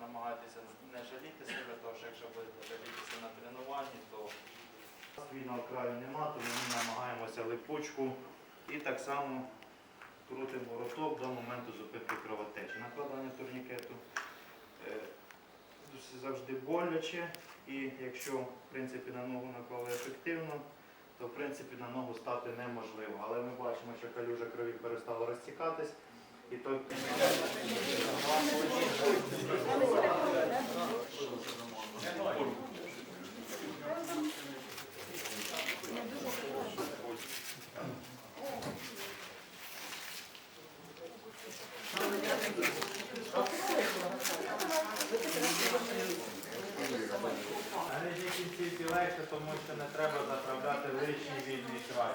намагайтеся не жаліти себе, тому що якщо будете жалітися на тренуванні, то вільного краю нема, тому ми намагаємося липучку і так само крутимо вороток до моменту зупинки кровотечі. Накладання турнікету е, завжди боляче, і якщо в принципі на ногу наклали ефективно, то в принципі на ногу стати неможливо. Але ми бачимо, що калюжа крові перестала розтікатись. І той Нижній легше, тому що не треба заправляти лишній вільний край.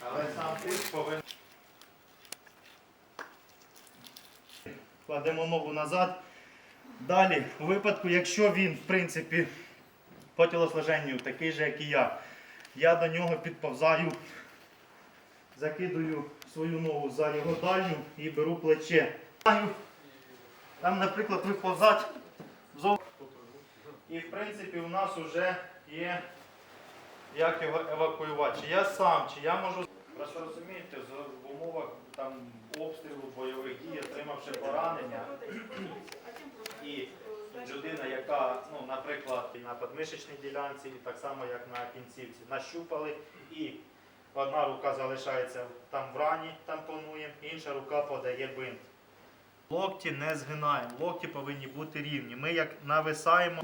Але сам тиск повинен. Кладемо ногу назад. Далі, у випадку, якщо він, в принципі, по тілосложенню такий же, як і я, я до нього підповзаю, закидую свою ногу за його дальню і беру плече. Там, наприклад, виповзати. І в принципі у нас вже є як евакуювати. Чи я сам, чи я можу. Просто розумієте, в умовах там обстрілу, бойових дій, отримавши поранення, і людина, яка, ну, наприклад, і на подмишечній ділянці, і так само, як на кінцівці, нащупали, і одна рука залишається там в рані, тампонуємо, інша рука подає бинт. Локті не згинаємо, локті повинні бути рівні. Ми як нависаємо,